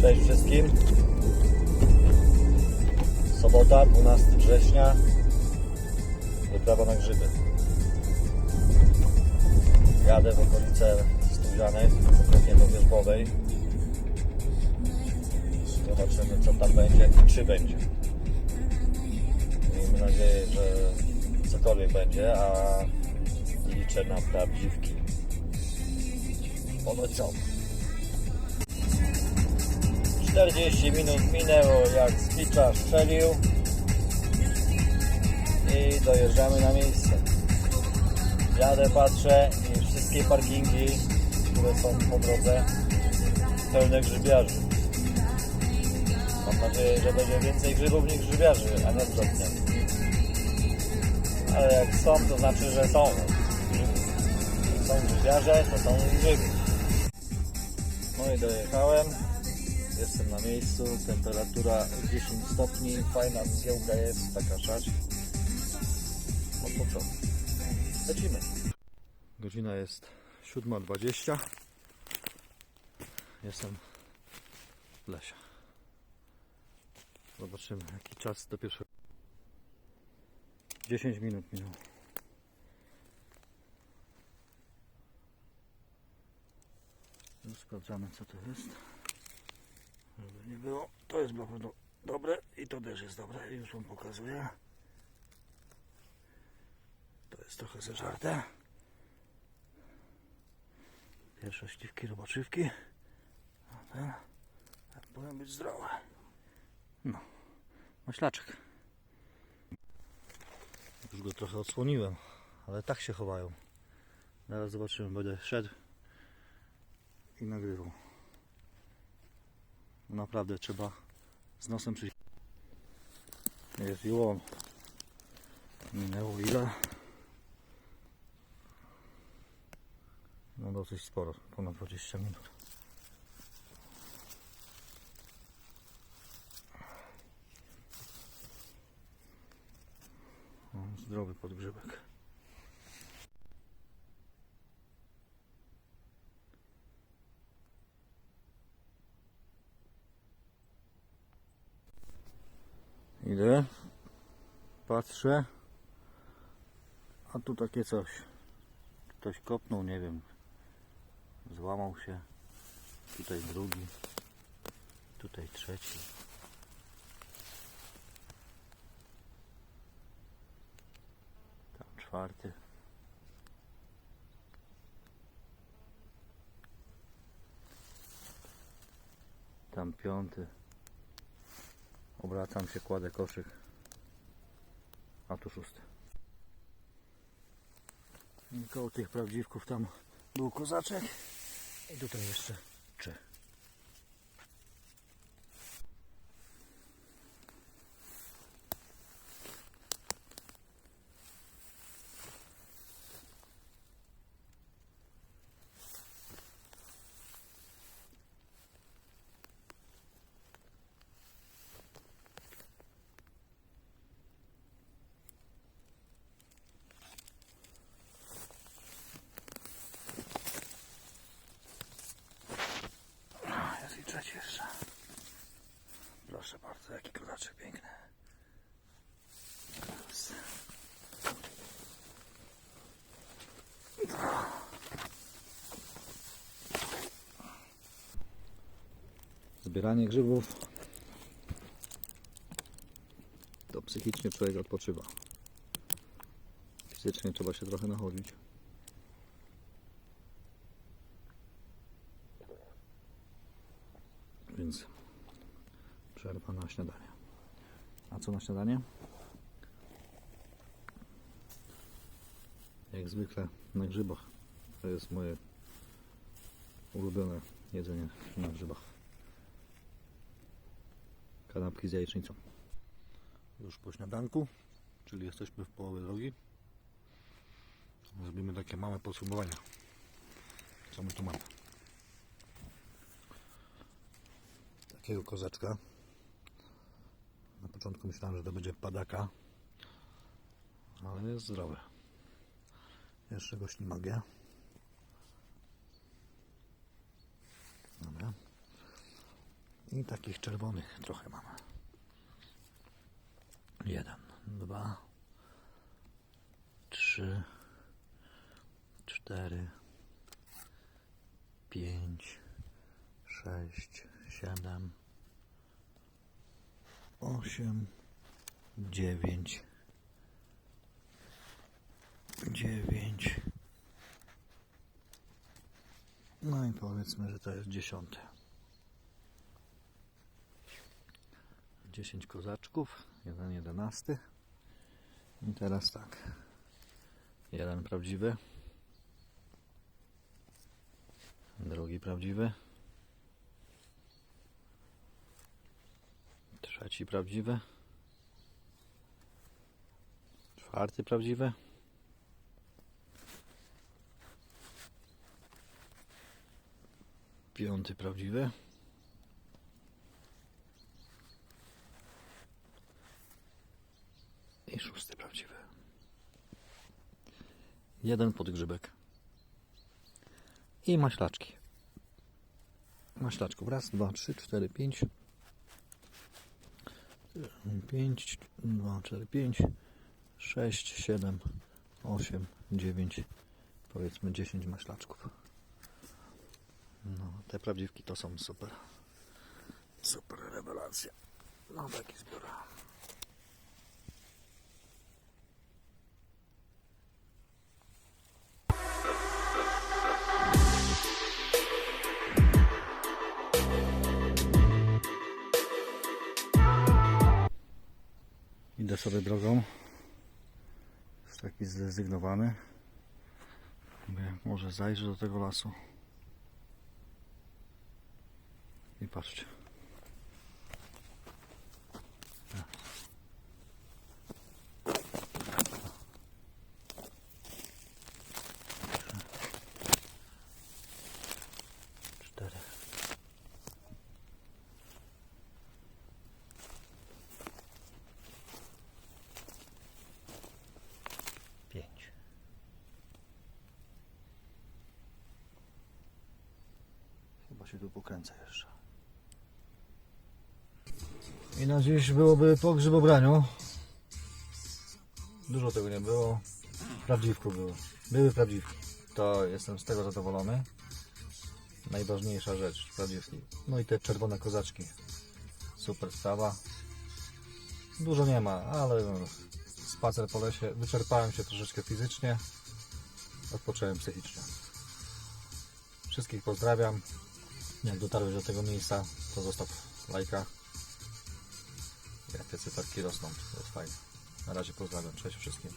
Cześć wszystkim. Sobota, 12 września. Wyprawa na grzyby. Jadę w okolice Studzianej, konkretnie do Wierzbowej. Zobaczymy co tam będzie i czy będzie. Miejmy nadzieję, że cokolwiek będzie, a liczę na prawdziwki. Ponoć są. 40 minut minęło jak Spicza strzelił i dojeżdżamy na miejsce. Jadę, patrzę i wszystkie parkingi, które są po drodze, pełne grzybiarzy. Mam nadzieję, że będzie więcej grzybów niż grzybiarzy, a nie odwrotnie. Ale jak są, to znaczy, że są. Są grzybiarze, to są grzyby. No i dojechałem. Jestem na miejscu, temperatura 10 stopni, fajna zgiełka jest, taka szać. No to co? Lecimy. Godzina jest 7.20. Jestem w lesie. Zobaczymy jaki czas do pierwszego. 10 minut minęło. Już sprawdzamy co to jest. Nie było. To jest na pewno dobre i to też jest dobre. Już Wam pokazuję. To jest trochę zeżarte. Pierwsze śliwki, robaczywki. A ten, ten powinien być zdrowe. No, maślaczek. Już go trochę odsłoniłem, ale tak się chowają. Zaraz zobaczymy, będę szedł i nagrywał. Naprawdę trzeba z nosem przyjść. Jest i łom. Minęło ile? No dosyć sporo, ponad 20 minut. Zdrowy podgrzybek. Idę, patrzę, a tu takie coś. Ktoś kopnął, nie wiem, złamał się. Tutaj drugi, tutaj trzeci. Tam czwarty. Tam piąty. Obracam się, kładę koszyk. A tu szósty. I koło tych prawdziwków tam był kozaczek. I tutaj jeszcze trzy. A, Jeszcze. Proszę bardzo, jaki kozaczek piękny. Teraz. Zbieranie grzybów to psychicznie człowiek odpoczywa. Fizycznie trzeba się trochę nachodzić. Przerwa na śniadanie. A co na śniadanie? Jak zwykle na grzybach. To jest moje ulubione jedzenie na grzybach. Kanapki z jajecznicą. Już po śniadanku, czyli jesteśmy w połowie drogi. Zrobimy takie małe podsumowanie. Co my tu mamy? takiego kozaczka. Na początku myślałem, że to będzie padaka, ale jest zdrowy. Jeszcze go ślimagia. Dobra. I takich czerwonych trochę mam. Jeden, dwa, trzy, cztery, pięć, sześć, siedem, osiem, dziewięć, dziewięć. No i powiedzmy, że to jest dziesiąte. 10 kozaczków, jeden jedenasty. I teraz tak. Jeden prawdziwy. Drugi prawdziwy. Trzeci prawdziwy. Czwarty prawdziwy. Piąty prawdziwy. I szósty prawdziwy. Jeden podgrzybek. I maślaczki. Maślaczków. Raz, dwa, trzy, cztery, pięć. Pięć, dwa, cztery, pięć. Sześć, siedem, osiem, dziewięć. Powiedzmy dziesięć maślaczków. No, te prawdziwki to są super. Super rewelacja. No taki zbiór. Sobie drogą. Jest taki zrezygnowany. Może zajrzę do tego lasu. I patrzcie. Się tu pokręcę jeszcze. I na dziś byłoby po grzybobraniu. Dużo tego nie było. Prawdziwku było. Były prawdziwki. To jestem z tego zadowolony. Najważniejsza rzecz, prawdziwki. No i te czerwone kozaczki. Super sprawa. Dużo nie ma, ale spacer po lesie. Wyczerpałem się troszeczkę fizycznie. Odpocząłem psychicznie. Wszystkich pozdrawiam. Jak dotarłeś do tego miejsca, to zostaw lajka. Jak te cyferki rosną, to jest fajnie. Na razie pozdrawiam. Cześć wszystkim.